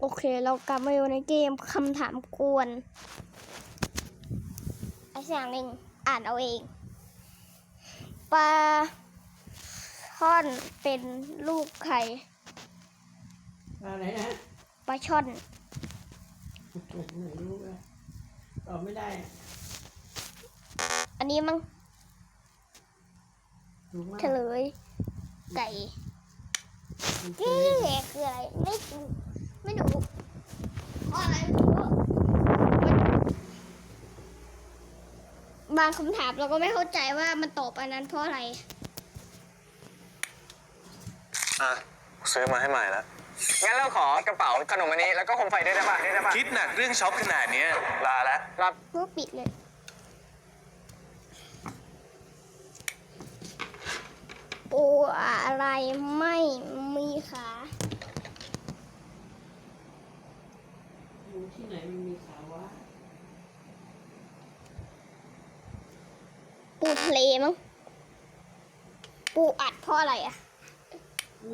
โอเค เรากลับมาอยู่ในเกมคำถามกวนไอ้เสียงหนึ่งอ่านเอาเองปลาช่อนเป็นลูกไข่อะไรนะปลาช่อน ไม่รู้อะตอบไม่ได้อะอันนี้มั้งถูกมากเฉลยไก่มันเคเอ๊ยะคืออะไรไม่รู้ ไม่รู้เพราะอะไรไม่รู้บางคำถามเราก็ไม่เข้าใจว่ามันตอบอันนั้นเพราะอะไร อะซื้อมาให้ใหม่แล้วงั้นเราขอกระเป๋าขนมอันนี้แล้วก็โคมไฟด้วยได้ป่ะได้ป่ะคิดหนักเรื่องช็อปขนาดเนี้ยลาแล้วรับเพื่อปิดเลยปูอะไรไม่มีขา อยู่ ที่ไหนมันมีขาวะปูทะเลมั้ง ปูอัดเพราะอะไรอะ ปู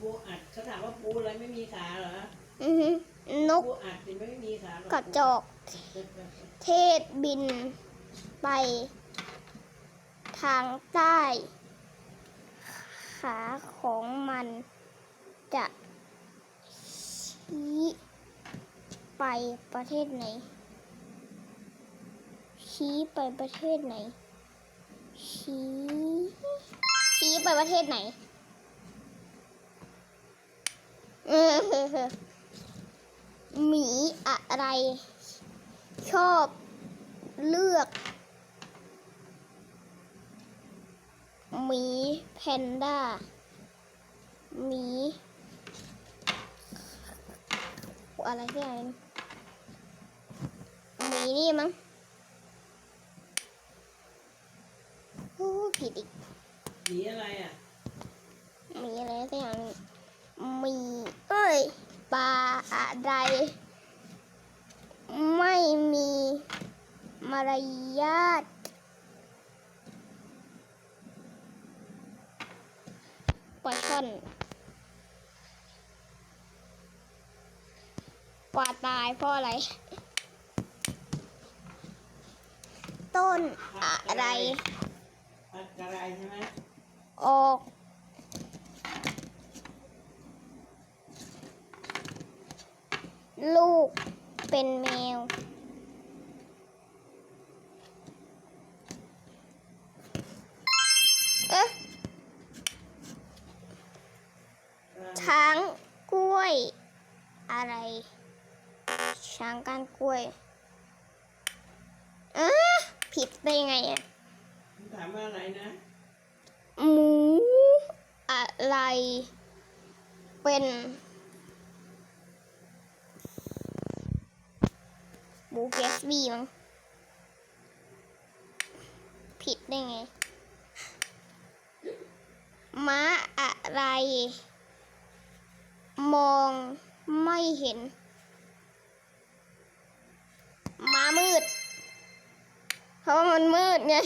ปูอัดเขาถามว่าปูอะไรไม่มีขาเหรออือหือนกปูอัดเป็นไม่มีขาหรอกระจอก เทศบินไป ทางใต้ ขาของมันจะชี้ ไปประเทศไหน ชี้ไปประเทศไหน ชี้ ชี้ไปประเทศไหน หมีอะไร ชอบเลือก หมีแพนด้า หมี อะไรที่ไหน มีนี่มั้งโอ้ผิดอีกหนีอะไรอะหมีอะไรสักอย่างหนึ่งหมีเอ้ยปลาอะไร ไม่มีมารยาทปลาช่อนปลาตายเพราะอะไร ต้นอะไรอัดกระไรใช่ไหมออกลูกเป็นแมว เอ๊ะช้างกล้วย อะไร ช้างก้านกล้วยเอ๊ะ ผิดได้ยังไงอะถามว่าอะไรนะ หมูอะไร เป็น หมูแกสบี้มั้งผิดได้ไงม้าอะไร มองไม่เห็น ม้ามืดเพ ราะว่ามันมืดไง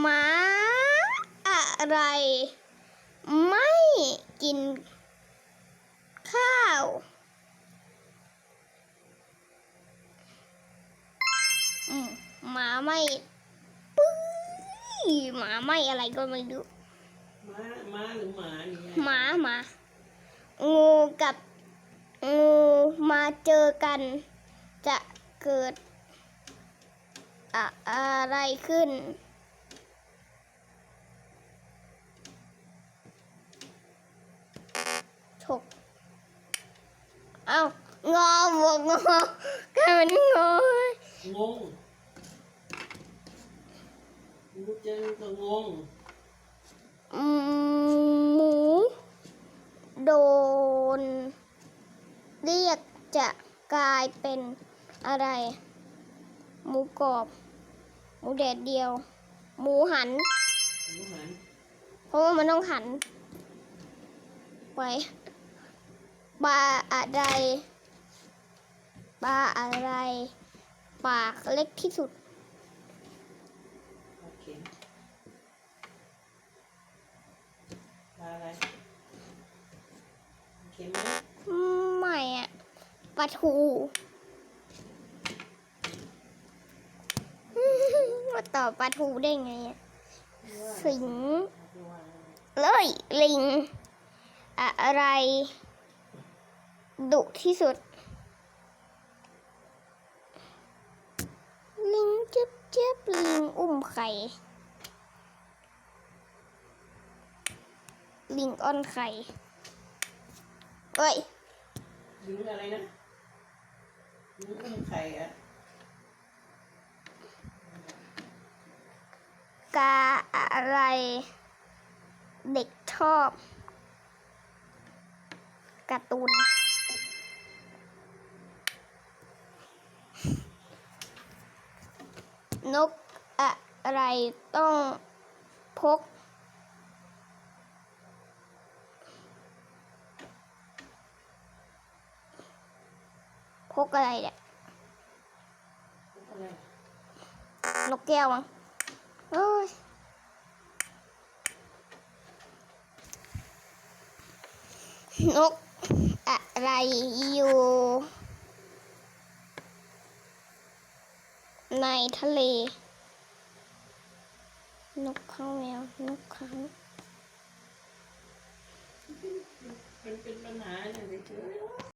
หมาอะไร ไม่กิน ข้าวอืมหมาไม่ปุ้ยหมาไม่อะไรก็ไม่รู้ม้าม้าหรือหมาเนี่ยหมาหมางูกับงูมาเจอกัน จะเกิด อะอะไรขึ้น ถก เอ้างอบวกงอกลายเป็นงองงงูเจอก็งงอืมหมู โดน เรียกจะกลายเป็นอะไร หมูกรอบ หมูแดดเดียว หมูหัน หมูหัน เพราะว่ามันต้องหัน ไปปลาอะไรปลาอะไร ปากเล็กที่สุดโอเคปลาอะไรโอเคไหมปลาทูาตอบปลาทูได้ไงอะสิงเลยลิง อะไร ดุที่สุด ลิงเจ็บเจ็บลิงอุ้มไข่ลิงอ้อนไข่เอ้ยลิงอะไรนะลิงอุ้มไข่อะ กาอะไร เด็กชอบการ์ตูนนกอะไรต้องพก พกอะไรเนี่ยนกแก้วมั้ง เอ้ยนกอะไรอยู่ในทะเล นกเขาแมวนกเขามันเป็นปัญหาเนี่ยเฉยๆ